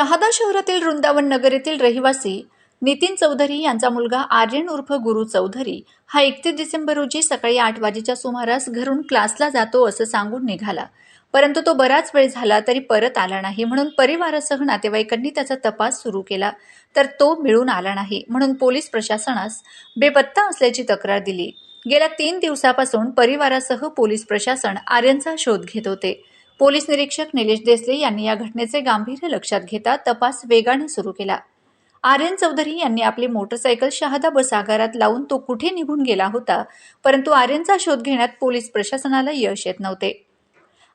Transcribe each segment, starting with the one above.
शहादा शहरातील वृंदावन नगर येथील रहिवासी नितीन चौधरी यांचा मुलगा आर्यन उर्फ गुरु चौधरी हा एकतीस डिसेंबर रोजी सकाळी आठ वाजेच्या सुमारास घरून क्लासला जातो असं सांगून निघाला. परंतु तो बराच वेळ झाला तरी परत आला नाही म्हणून परिवारासह नातेवाईकांनी त्याचा तपास सुरू केला. तर तो मिळून आला नाही म्हणून पोलीस प्रशासनास बेपत्ता असल्याची तक्रार दिली. गेल्या तीन दिवसापासून परिवारासह पोलीस प्रशासन आर्यनचा शोध घेत होते. पोलीस निरीक्षक निलेश देसले यांनी या घटनेचे गांभीर्य लक्षात घेता तपास वेगाने सुरू केला. आर्यन चौधरी यांनी आपली मोटरसायकल शहादा बस आगारात लावून तो कुठे निघून गेला होता परंतु आर्यनचा शोध घेण्यात पोलीस प्रशासनाला यश येत नव्हते.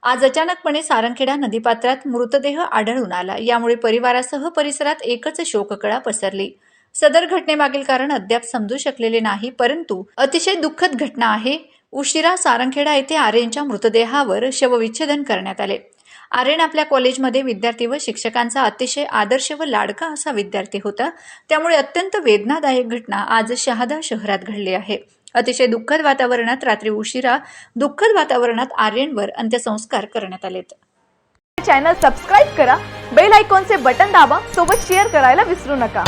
आज अचानकपणे सारंगखेडा नदीपात्रात मृतदेह आढळून आला. यामुळे परिवारासह परिसरात एकच शोककळा पसरली. सदर घटनेमागील कारण अद्याप समजू शकलेले नाही परंतु अतिशय दुःखद घटना आहे. उशिरा सारंगखेडा येथे आर्यनच्या मृतदेहावर शवविच्छेदन करण्यात आले. आर्यन आपल्या कॉलेजमध्ये विद्यार्थी व शिक्षकांचा अतिशय आदर्श व लाडका असा विद्यार्थी होता. त्यामुळे अत्यंत वेदनादायक घटना आज शहादा शहरात घडली आहे. अतिशय दुःखद वातावरणात रात्री उशिरा दुःखद वातावरणात आर्यनवर अंत्यसंस्कार करण्यात आलेत. चॅनल सबस्क्राईब करा. बेल आयकॉनचे बटन दाबा. सोबत शेअर करायला विसरू नका.